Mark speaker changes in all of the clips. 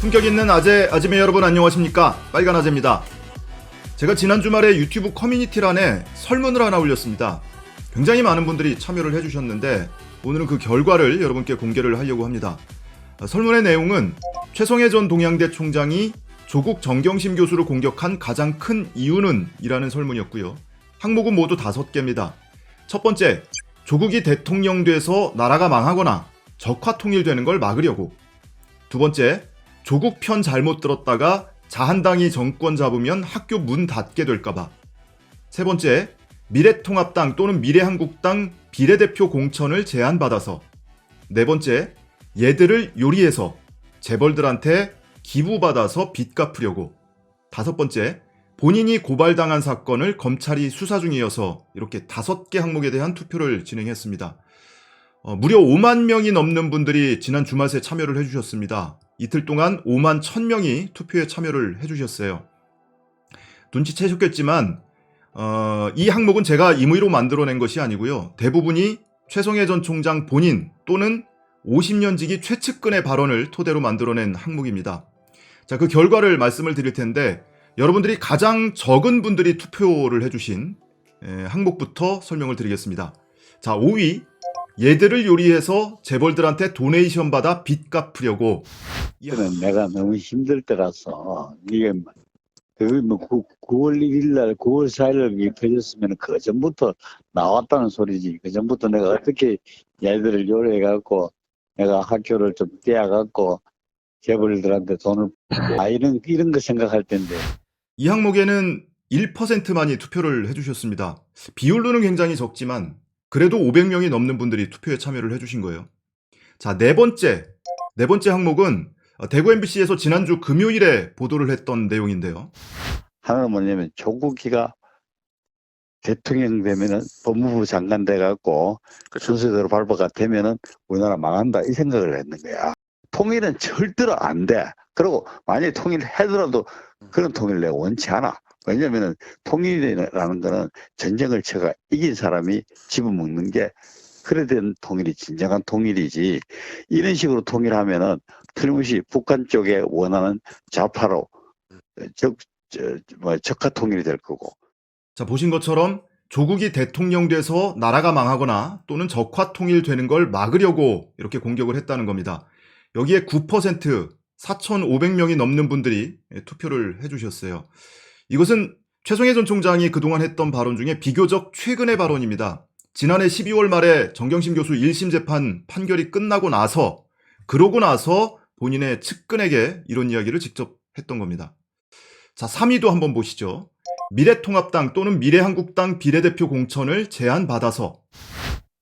Speaker 1: 품격 있는 아재, 아지매 여러분 안녕하십니까? 빨간 아재입니다. 제가 지난 주말에 유튜브 커뮤니티란에 설문을 하나 올렸습니다. 굉장히 많은 분들이 참여를 해주셨는데 오늘은 그 결과를 여러분께 공개를 하려고 합니다. 아, 설문의 내용은 최성해 전 동양대 총장이 조국 정경심 교수를 공격한 가장 큰 이유는 이라는 설문이었고요. 항목은 모두 다섯 개입니다. 첫 번째, 조국이 대통령 돼서 나라가 망하거나 적화 통일되는 걸 막으려고. 두 번째, 조국 편 잘못 들었다가 자한당이 정권 잡으면 학교 문 닫게 될까봐. 세 번째, 미래통합당 또는 미래한국당 비례대표 공천을 제안받아서. 네 번째, 얘들을 요리해서 재벌들한테 기부받아서 빚 갚으려고. 다섯 번째, 본인이 고발당한 사건을 검찰이 수사 중이어서 이렇게 다섯 개 항목에 대한 투표를 진행했습니다. 어, 무려 5만 명이 넘는 분들이 지난 주말 새 참여를 해주셨습니다. 이틀 동안 5만 1천 명이 투표에 참여를 해주셨어요. 눈치채셨겠지만 어, 이 항목은 제가 임의로 만들어낸 것이 아니고요. 대부분이 최성해 전 총장 본인 또는 50년 지기 최측근의 발언을 토대로 만들어낸 항목입니다. 자, 그 결과를 말씀을 드릴 텐데 여러분들이 가장 적은 분들이 투표를 해주신 에, 항목부터 설명을 드리겠습니다. 자, 5위 얘들을 요리해서 재벌들한테 도네이션 받아 빚 갚으려고
Speaker 2: 이거는 내가 너무 힘들 때라서 이게 그게 뭐 9, 9월 1일 날 9월 4일 날 이게 펴졌으면 그 전부터 나왔다는 소리지 그 전부터 내가 어떻게 얘들을 요리해 갖고 내가 학교를 좀 떼어 갖고 재벌들한테 돈을 아 이런 이런 거 생각할 텐데
Speaker 1: 이 항목에는 1%만이 투표를 해주셨습니다. 비율로는 굉장히 적지만 그래도 500명이 넘는 분들이 투표에 참여를 해주신 거예요. 자, 네 번째. 네 번째 항목은 어, 대구 MBC에서 지난주 금요일에 보도를 했던 내용인데요.
Speaker 2: 하나는 뭐냐면 조국이가 대통령 되면은 법무부 장관 돼 갖고 순서대로 발부가 되면은 우리나라 망한다 이 생각을 했는 거야. 통일은 절대로 안 돼. 그리고 만약에 통일해더라도 그런 통일을 내가 원치 않아. 왜냐면은 통일이라는 거는 전쟁을 쳐가 이긴 사람이 집어먹는 게 그래 된 통일이 진정한 통일이지. 이런 식으로 통일하면은 틀림없이 북한 쪽에 원하는 좌파로 적, 저, 뭐, 적화 통일이 될 거고.
Speaker 1: 자, 보신 것처럼 조국이 대통령 돼서 나라가 망하거나 또는 적화 통일되는 걸 막으려고 이렇게 공격을 했다는 겁니다. 여기에 9% 4,500명이 넘는 분들이 예, 투표를 해주셨어요. 이것은 최성해 전 총장이 그동안 했던 발언 중에 비교적 최근의 발언입니다. 지난해 12월 말에 정경심 교수 1심 재판 판결이 끝나고 나서 그러고 나서 본인의 측근에게 이런 이야기를 직접 했던 겁니다. 자, 3위도 한번 보시죠. 미래통합당 또는 미래한국당 비례대표 공천을 제안받아서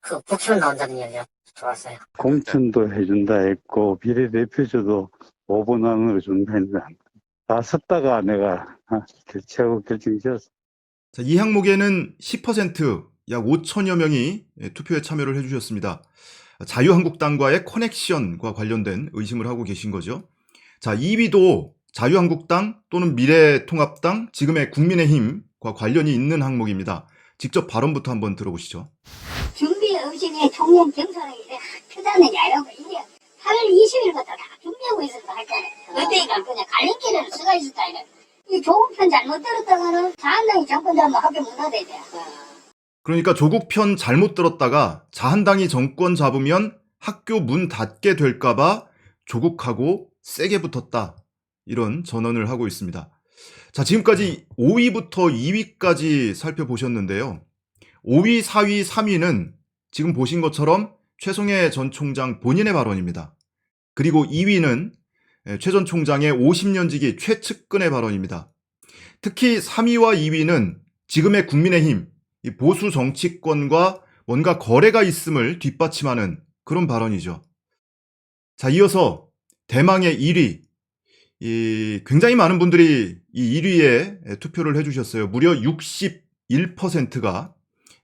Speaker 3: 그 국회로 나온다는 이야기가 좋았어요.
Speaker 2: 공천도 해준다 했고, 비례대표제도 5분 안으로 준다 했는데, 다 섰다가 내가 결체하고 결정 지었어.
Speaker 1: 자, 이 항목에는 10%, 약 5천여 명이 예, 투표에 참여를 해주셨습니다. 자유한국당과의 커넥션과 관련된 의심을 하고 계신 거죠. 자, 2위도 자유한국당 또는 미래통합당, 지금의 국민의힘과 관련이 있는 항목입니다. 직접 발언부터 한번 들어보시죠.
Speaker 4: 준비 내 총련 경선에 표단을 야라고 이게 8월 20일부터 다 준비하고 있었다 할거네 어떻게 갈 거냐 갈림길을 쓰가 있었다 이래 이 좋은 편 잘못 들었다가는 자한당이 정권 잡으면 학교 못 나대야 돼
Speaker 1: 그러니까 조국 편 잘못 들었다가 자한당이 정권 잡으면 학교 문 닫게 될까봐 조국하고 세게 붙었다. 이런 전언을 하고 있습니다. 자, 지금까지 5위부터 2위까지 살펴보셨는데요. 5위, 4위, 3위는 지금 보신 것처럼 최성해 전 총장 본인의 발언입니다. 그리고 2위는 최 전 총장의 50년 지기 최측근의 발언입니다. 특히 3위와 2위는 지금의 국민의힘, 이 보수 정치권과 뭔가 거래가 있음을 뒷받침하는 그런 발언이죠. 자, 이어서 대망의 1위. 이 굉장히 많은 분들이 이 1위에 투표를 해주셨어요. 무려 61%가.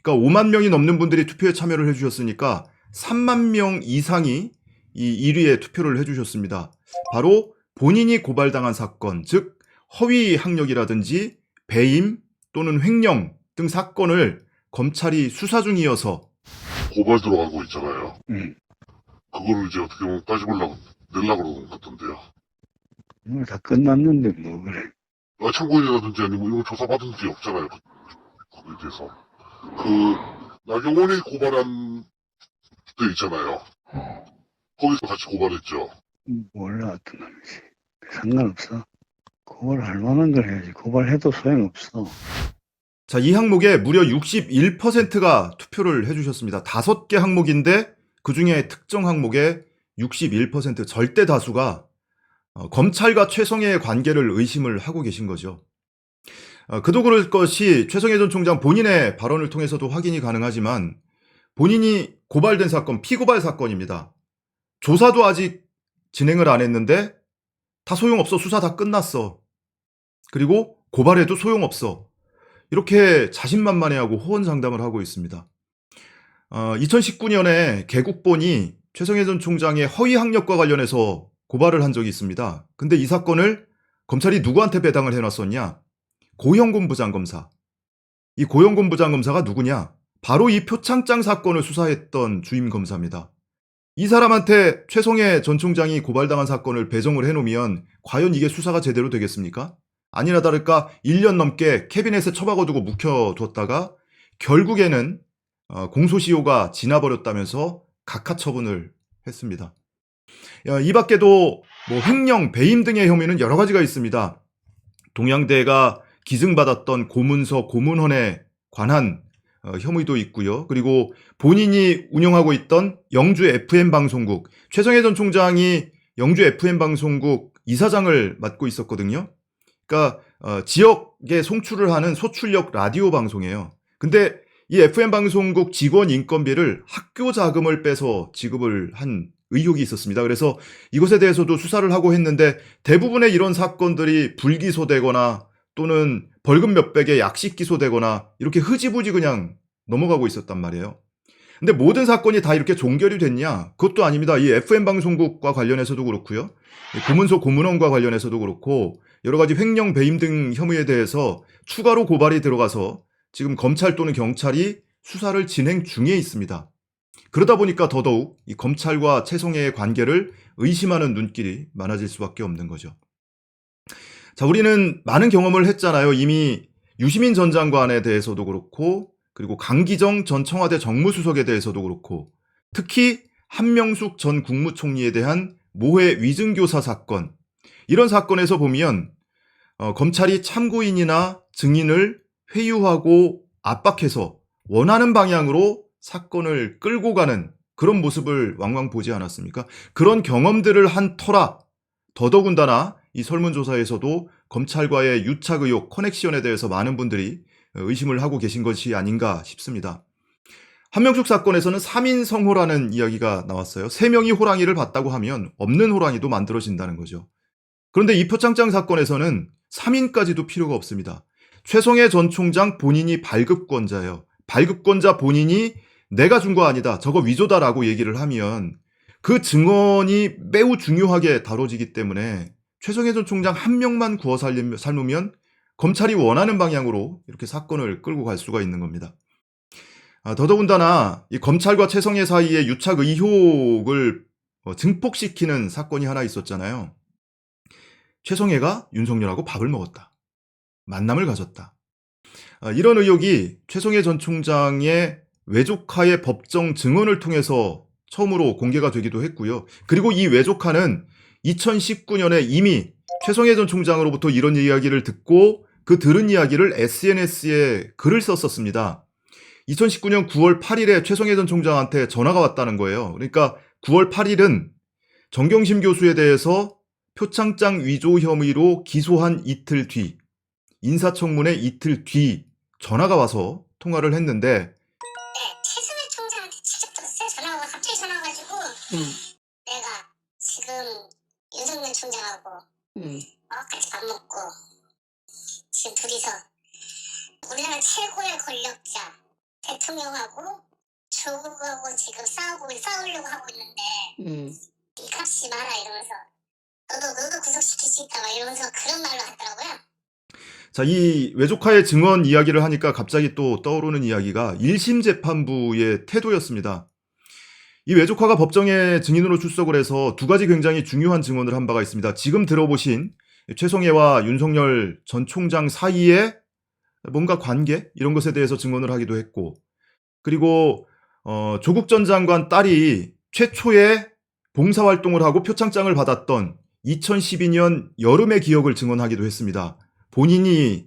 Speaker 1: 그러니까 5만 명이 넘는 분들이 투표에 참여를 해주셨으니까 3만 명 이상이 이 1위에 투표를 해주셨습니다. 바로 본인이 고발당한 사건, 즉 허위 학력이라든지 배임 또는 횡령 등 사건을 검찰이 수사 중이어서
Speaker 5: 고발 들어가고 있잖아요.
Speaker 2: 음.
Speaker 5: 그거를 이제 어떻게 보면 따져보려고 내려고 그러는 것 같던데요.
Speaker 2: 오늘 다 끝났는데 뭐 그래.
Speaker 5: 어, 참고인이라든지 아니면 이런 조사받은 적이 없잖아요. 그, 거기에 대해서. 그, 나경원이 고발한 데 있잖아요. 거기서 같이 고발했죠.
Speaker 2: 몰라 어떤 놈이지. 상관없어. 고발할 만한 걸 해야지. 고발해도 소용없어.
Speaker 1: 자, 이 항목에 무려 61%가 투표를 해주셨습니다. 다섯 개 항목인데 그 중에 특정 항목에 61% 절대 다수가 어, 검찰과 최성해의 관계를 의심을 하고 계신 거죠. 어, 그도 그럴 것이 최성해 전 총장 본인의 발언을 통해서도 확인이 가능하지만 본인이 고발된 사건, 피고발 사건입니다. 조사도 아직 진행을 안 했는데 다 소용없어. 수사 다 끝났어. 그리고 고발해도 소용없어. 이렇게 자신만만해하고 호언장담을 하고 있습니다. 어, 2019년에 개국본이 최성해 전 총장의 허위 학력과 관련해서 고발을 한 적이 있습니다. 근데 이 사건을 검찰이 누구한테 배당을 해놨었냐? 고형곤 부장검사. 이 고형곤 부장검사가 누구냐? 바로 이 표창장 사건을 수사했던 주임 검사입니다. 이 사람한테 최성해 전 총장이 고발당한 사건을 배정을 해놓으면 과연 이게 수사가 제대로 되겠습니까? 아니나 다를까 1년 넘게 캐비넷에 처박아두고 묵혀뒀다가 결국에는 어, 공소시효가 지나버렸다면서 각하 처분을 했습니다. 야, 이 밖에도 뭐 횡령, 배임 등의 혐의는 여러 가지가 있습니다. 동양대가 기증받았던 고문서, 고문헌에 관한 어, 혐의도 있고요. 그리고 본인이 운영하고 있던 영주 FM 방송국, 최성해 전 총장이 영주 FM 방송국 이사장을 맡고 있었거든요. 그러니까 어, 지역에 송출을 하는 소출력 라디오 방송이에요. 근데 이 FM 방송국 직원 인건비를 학교 자금을 빼서 지급을 한 의혹이 있었습니다. 그래서 이것에 대해서도 수사를 하고 했는데 대부분의 이런 사건들이 불기소되거나 또는 벌금 몇백에 약식 기소되거나 이렇게 흐지부지 그냥 넘어가고 있었단 말이에요. 근데 모든 사건이 다 이렇게 종결이 됐냐? 그것도 아닙니다. 이 FM 방송국과 관련해서도 그렇고요. 이 고문소 고문원과 관련해서도 그렇고 여러 가지 횡령 배임 등 혐의에 대해서 추가로 고발이 들어가서 지금 검찰 또는 경찰이 수사를 진행 중에 있습니다. 그러다 보니까 더더욱 이 검찰과 최성해의 관계를 의심하는 눈길이 많아질 수밖에 없는 거죠. 자, 우리는 많은 경험을 했잖아요. 이미 유시민 전 장관에 대해서도 그렇고, 그리고 강기정 전 청와대 정무수석에 대해서도 그렇고, 특히 한명숙 전 국무총리에 대한 모해 위증교사 사건, 이런 사건에서 보면 어, 검찰이 참고인이나 증인을 회유하고 압박해서 원하는 방향으로 사건을 끌고 가는 그런 모습을 왕왕 보지 않았습니까? 그런 경험들을 한 터라 더더군다나 이 설문조사에서도 검찰과의 유착 의혹, 커넥션에 대해서 많은 분들이 의심을 하고 계신 것이 아닌가 싶습니다. 한명숙 사건에서는 3인 성호라는 이야기가 나왔어요. 3명이 호랑이를 봤다고 하면 없는 호랑이도 만들어진다는 거죠. 그런데 이 표창장 사건에서는 3인까지도 필요가 없습니다. 최성해 전 총장 본인이 발급권자예요. 발급권자 본인이 내가 준 거 아니다. 저거 위조다라고 얘기를 하면 그 증언이 매우 중요하게 다뤄지기 때문에 최성해 전 총장 한 명만 구워 삶으면 검찰이 원하는 방향으로 이렇게 사건을 끌고 갈 수가 있는 겁니다. 아, 더더군다나 이 검찰과 최성해 사이에 유착 의혹을 어, 증폭시키는 사건이 하나 있었잖아요. 최성해가 윤석열하고 밥을 먹었다. 만남을 가졌다. 아, 이런 의혹이 최성해 전 총장의 외조카의 법정 증언을 통해서 처음으로 공개가 되기도 했고요. 그리고 이 외조카는 2019년에 이미 최성해 전 총장으로부터 이런 이야기를 듣고 그 들은 이야기를 SNS에 글을 썼었습니다. 2019년 9월 8일에 최성해 전 총장한테 전화가 왔다는 거예요. 그러니까 9월 8일은 정경심 교수에 대해서 표창장 위조 혐의로 기소한 이틀 뒤, 인사청문회 이틀 뒤 전화가 와서 통화를 했는데
Speaker 6: 네, 최승일 총장한테 직접 들었어요. 전화가 갑자기 전화 와가지고 내가 지금 윤석열 총장하고 어, 같이 밥 먹고 지금 둘이서 우리나라 최고의 권력자 대통령하고 조국하고 지금 싸우고 싸우려고 하고 있는데 이 값이 많아 이러면서 너도 너도 구속시킬 수 있다 막 이러면서 그런 말로 하더라고요.
Speaker 1: 자, 이 외조카의 증언 이야기를 하니까 갑자기 또 떠오르는 이야기가 1심 재판부의 태도였습니다. 이 외조카가 법정에 증인으로 출석을 해서 두 가지 굉장히 중요한 증언을 한 바가 있습니다. 지금 들어보신 최성해와 윤석열 전 총장 사이에 뭔가 관계 이런 것에 대해서 증언을 하기도 했고 그리고 어, 조국 전 장관 딸이 최초의 봉사활동을 하고 표창장을 받았던 2012년 여름의 기억을 증언하기도 했습니다. 본인이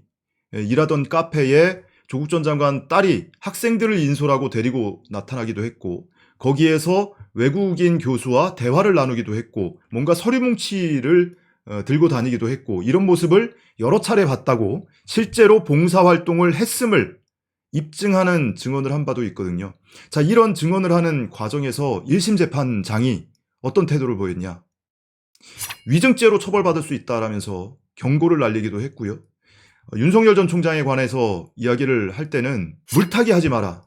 Speaker 1: 일하던 카페에 조국 전 장관 딸이 학생들을 인솔하고 데리고 나타나기도 했고 거기에서 외국인 교수와 대화를 나누기도 했고 뭔가 서류 뭉치를 어, 들고 다니기도 했고 이런 모습을 여러 차례 봤다고 실제로 봉사활동을 했음을 입증하는 증언을 한 바도 있거든요. 자, 이런 증언을 하는 과정에서 1심 재판장이 어떤 태도를 보였냐? 위증죄로 처벌받을 수 있다라면서 경고를 날리기도 했고요. 어, 윤석열 전 총장에 관해서 이야기를 할 때는 물타기 하지 마라.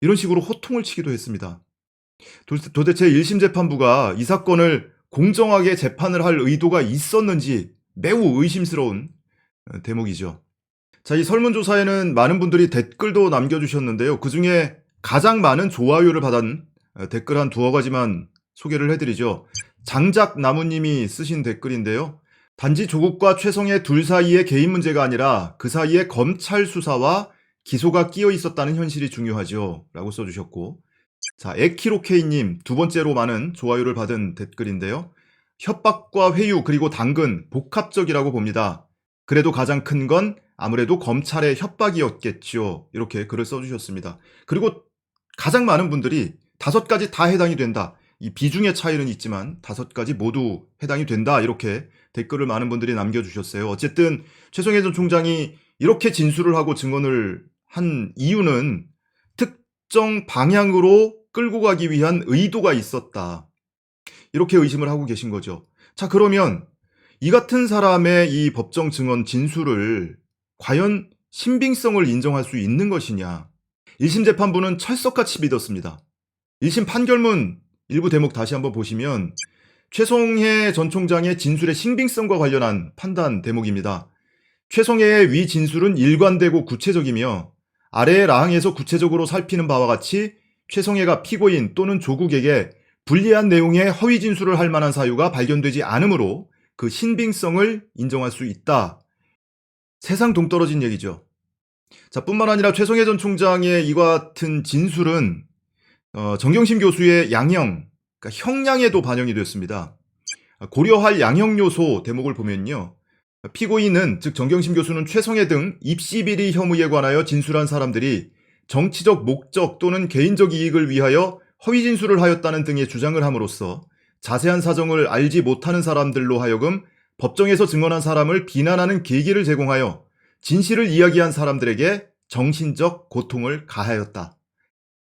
Speaker 1: 이런 식으로 호통을 치기도 했습니다. 도- 도대체 1심 재판부가 이 사건을 공정하게 재판을 할 의도가 있었는지 매우 의심스러운 어, 대목이죠. 자, 이 설문조사에는 많은 분들이 댓글도 남겨주셨는데요. 그 중에 가장 많은 좋아요를 받은 어, 댓글 한 두어 가지만 소개를 해드리죠. 장작 나무님이 쓰신 댓글인데요. 단지 조국과 최성의 둘 사이의 개인 문제가 아니라 그 사이에 검찰 수사와 기소가 끼어 있었다는 현실이 중요하죠. 라고 써주셨고. 자, 에키로케이님 두 번째로 많은 좋아요를 받은 댓글인데요. 협박과 회유 그리고 당근 복합적이라고 봅니다. 그래도 가장 큰 건 아무래도 검찰의 협박이었겠죠. 이렇게 글을 써주셨습니다. 그리고 가장 많은 분들이 다섯 가지 다 해당이 된다. 이 비중의 차이는 있지만 다섯 가지 모두 해당이 된다. 이렇게 댓글을 많은 분들이 남겨주셨어요. 어쨌든 최성해 전 총장이 이렇게 진술을 하고 증언을 한 이유는 특정 방향으로 끌고 가기 위한 의도가 있었다. 이렇게 의심을 하고 계신 거죠. 자, 그러면 이 같은 사람의 이 법정 증언 진술을 과연 신빙성을 인정할 수 있는 것이냐. 1심 재판부는 철석같이 믿었습니다. 1심 판결문 일부 대목 다시 한번 보시면 최성해 전 총장의 진술의 신빙성과 관련한 판단 대목입니다. 최성해의 위 진술은 일관되고 구체적이며 아래의 라항에서 구체적으로 살피는 바와 같이 최성해가 피고인 또는 조국에게 불리한 내용의 허위 진술을 할 만한 사유가 발견되지 않으므로 그 신빙성을 인정할 수 있다. 세상 동떨어진 얘기죠. 자, 뿐만 아니라 최성해 전 총장의 이와 같은 진술은 어, 정경심 교수의 양형, 그러니까 형량에도 반영이 됐습니다. 고려할 양형 요소 대목을 보면요. 피고인은 즉 정경심 교수는 최성해 등 입시 비리 혐의에 관하여 진술한 사람들이 정치적 목적 또는 개인적 이익을 위하여 허위 진술을 하였다는 등의 주장을 함으로써 자세한 사정을 알지 못하는 사람들로 하여금 법정에서 증언한 사람을 비난하는 계기를 제공하여 진실을 이야기한 사람들에게 정신적 고통을 가하였다.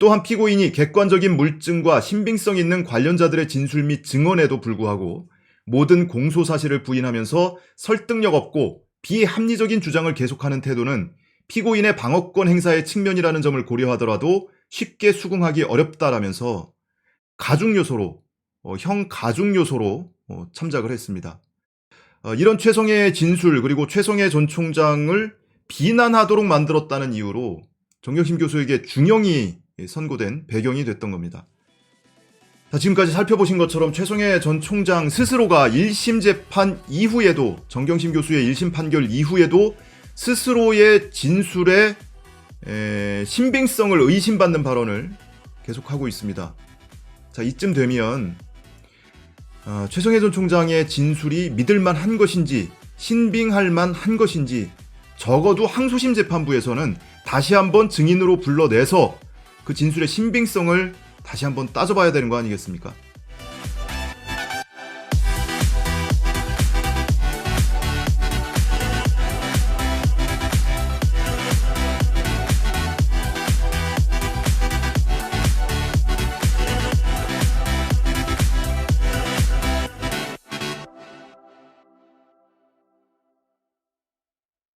Speaker 1: 또한 피고인이 객관적인 물증과 신빙성 있는 관련자들의 진술 및 증언에도 불구하고 모든 공소 사실을 부인하면서 설득력 없고 비합리적인 주장을 계속하는 태도는 피고인의 방어권 행사의 측면이라는 점을 고려하더라도 쉽게 수긍하기 어렵다라면서 가중 요소로 어, 형 가중 요소로 어, 참작을 했습니다. 어, 이런 최성의 진술 그리고 최성의 전 총장을 비난하도록 만들었다는 이유로 정경심 교수에게 중형이 선고된 배경이 됐던 겁니다. 자, 지금까지 살펴보신 것처럼 최성해 전 총장 스스로가 1심 재판 이후에도 정경심 교수의 1심 판결 이후에도 스스로의 진술에 에, 신빙성을 의심받는 발언을 계속하고 있습니다. 자, 이쯤 되면 어, 최성해 전 총장의 진술이 믿을만 한 것인지 신빙할 만 한 것인지 적어도 항소심 재판부에서는 다시 한번 증인으로 불러내서 그 진술의 신빙성을 다시 한번 따져봐야 되는 거 아니겠습니까?